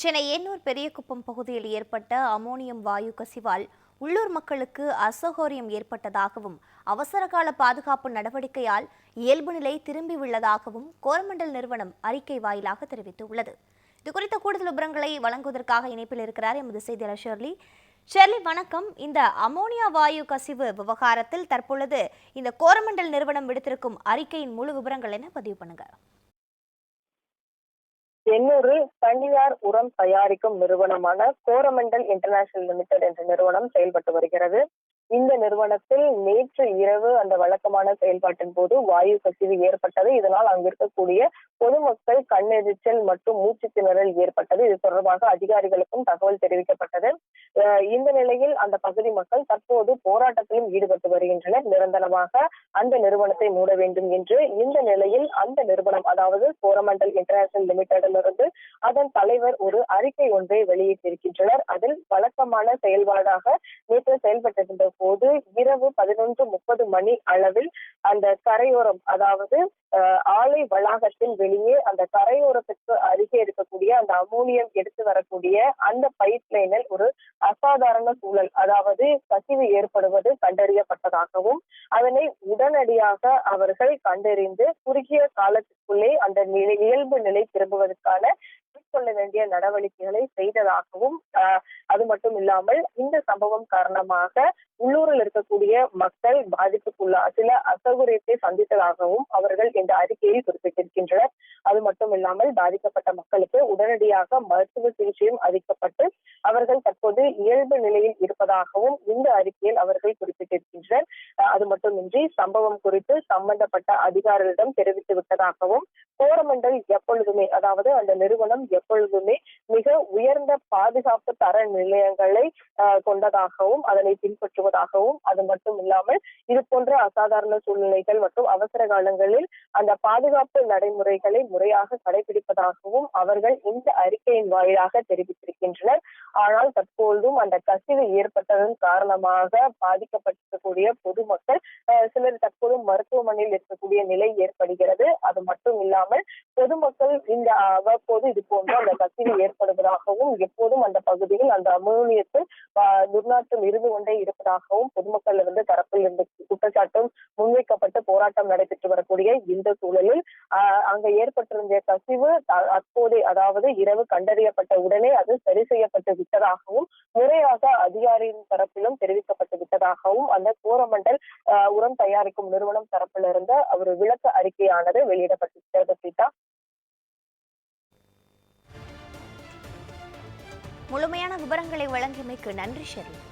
சென்னை எண்ணூர் பெரியகுப்பம் பகுதியில் ஏற்பட்ட அமோனியம் வாயு கசிவால் உள்ளூர் மக்களுக்கு அசௌகரியம் ஏற்பட்டதாகவும் அவசரகால பாதுகாப்பு நடவடிக்கையால் இயல்பு நிலை திரும்பியுள்ளதாகவும் கோரமண்டல் நிறுவனம் அறிக்கை வாயிலாக தெரிவித்துள்ளது. இது குறித்த கூடுதல் விவரங்களை வழங்குவதற்காக இணைப்பில் இருக்கிறார் எமது செய்தியாளர் ஷெர்லி. ஷெர்லி வணக்கம். இந்த அமோனியா வாயு கசிவு விவகாரத்தில் தற்பொழுது இந்த கோரமண்டல் நிறுவனம் விடுத்திருக்கும் அறிக்கையின் முழு விவரங்கள் என்ன? பதிவு பண்ணுங்க. எண்ணூறு தனியார் உரம் தயாரிக்கும் நிறுவனமான கோரமண்டல் இன்டர்நேஷனல் லிமிடெட் என்ற நிறுவனம் செயல்பட்டு வருகிறது. இந்த நிறுவனத்தில் நேற்று இரவு அந்த வழக்கமான செயல்பாட்டின் போது வாயு கசிவு ஏற்பட்டது. இதனால் அங்கிருக்கக்கூடிய பொதுமக்கள் கண்ணெரிச்சல் மற்றும் மூச்சு திணறல் ஏற்பட்டது. இது தொடர்பாக அதிகாரிகளுக்கும் தகவல் தெரிவிக்கப்பட்டது. இந்த நிலையில் அந்த பகுதி மக்கள் தற்போது போராட்டத்திலும் ஈடுபட்டு வருகின்றனர். நிரந்தரமாக அந்த நிறுவனத்தை மூட வேண்டும் என்று இந்த நிலையில் அந்த நிறுவனம் அதாவது கோரமண்டல் இன்டர்நேஷனல் லிமிடெடிலிருந்து அதன் தலைவர் ஒரு அறிக்கை ஒன்றை வெளியிட்டிருக்கின்றனர். அதில் வழக்கமான செயல்பாடாக நேற்று செயல்பட்டிருந்த போது இரவு பதினொன்று முப்பது மணி அளவில் அந்த கரையோரம் அதாவது ஆலை வளாகத்தின் வெளியே அந்த கரையோரத்துக்கு அருகே இருக்கக்கூடிய அந்த அமோனியம் எடுத்து வரக்கூடிய அந்த பைப் லைனில் ஒரு அசாதாரண சூழல் அதாவது கசிவு ஏற்படுவது கண்டறியப்பட்டதாகவும் அதனை உடனடியாக அவர்கள் கண்டறிந்து குறுகிய காலத்துக்குள்ளே அந்த நிலை இயல்பு நிலை திரும்புவதற்கான மேற்கொள்ள வேண்டிய நடவடிக்கைகளை செய்ததாகவும் அது மட்டும் இல்லாமல் இந்த சம்பவம் காரணமாக உள்ளூரில் இருக்கக்கூடிய மக்கள் பாதிப்புக்குள்ள சில அசௌகரியத்தை சந்தித்ததாகவும் அவர்கள் இந்த அறிக்கையில் குறிப்பிட்டிருக்கின்றனர். அது மட்டும் இல்லாமல் பாதிக்கப்பட்ட மக்களுக்கு உடனடியாக மருத்துவ சிகிச்சையும் அளிக்கப்பட்டு அவர்கள் தற்போது இயல்பு நிலையில் இருப்பதாகவும் இந்த அறிக்கையில் அவர்கள் குறிப்பிட்டிருக்கின்றனர். அது மட்டுமின்றி சம்பவம் குறித்து சம்பந்தப்பட்ட அதிகாரிகளிடம் தெரிவித்து விட்டதாகவும் கோரமண்டல் எப்பொழுதுமே அதாவது அந்த நிறுவனம் எப்பொழுதுமே மிக உயர்ந்த பாதுகாப்பு தர நிலையங்களை அஹ், கொண்டதாகவும் அதனை பின்பற்றுவதாகவும் அது மட்டும் இல்லாமல் இது போன்ற அசாதாரண சூழ்நிலைகள் மற்றும் அவசர காலங்களில் அந்த பாதுகாப்பு நடைமுறைகளை முறையாக கடைபிடிப்பதாகவும் அவர்கள் இந்த அறிக்கையின் வாயிலாக தெரிவித்திருக்கின்றனர். ஆனால் தற்பொழுதும் அந்த கசிவு ஏற்பட்டதன் காரணமாக பாதிக்கப்பட்டிருக்கக்கூடிய பொதுமக்கள் அஹ், சிலர் தற்போது மருத்துவமனையில் இருக்கக்கூடிய நிலை ஏற்படுகிறது. அது மட்டும் இல்லாமல் பொதுமக்கள் இந்த அவ்வப்போது இது போன்ற அந்த கசிவு ஏற்படுவதாகவும் எப்போதும் அந்த பகுதியில் அந்த அமோனியத்தில் துர்நாற்றம் இருந்து கொண்டே இருப்பதாகவும் பொதுமக்கள் இருந்து தரப்பில் இருந்து குற்றச்சாட்டும் முன்வைக்கப்பட்டு போராட்டம் நடைபெற்று வரக்கூடிய இந்த சூழலில் அங்க ஏற்பட்டிருந்த கசிவு அப்போதே அதாவது இரவு கண்டறியப்பட்ட உடனே அது சரி செய்யப்பட்டு விட்டதாகவும் முறையாக அதிகாரியின் தரப்பிலும் தெரிவிக்கப்பட்டு விட்டதாகவும் அந்த கோரமண்டல் உரம் தயாரிக்கும் நிறுவனம் தரப்பிலிருந்து ஒரு விளக்க அறிக்கையானது வெளியிடப்பட்டிருக்கிறது சீதா. முழுமையான விவரங்களை வழங்கியமைக்கு நன்றி ஷெரீன்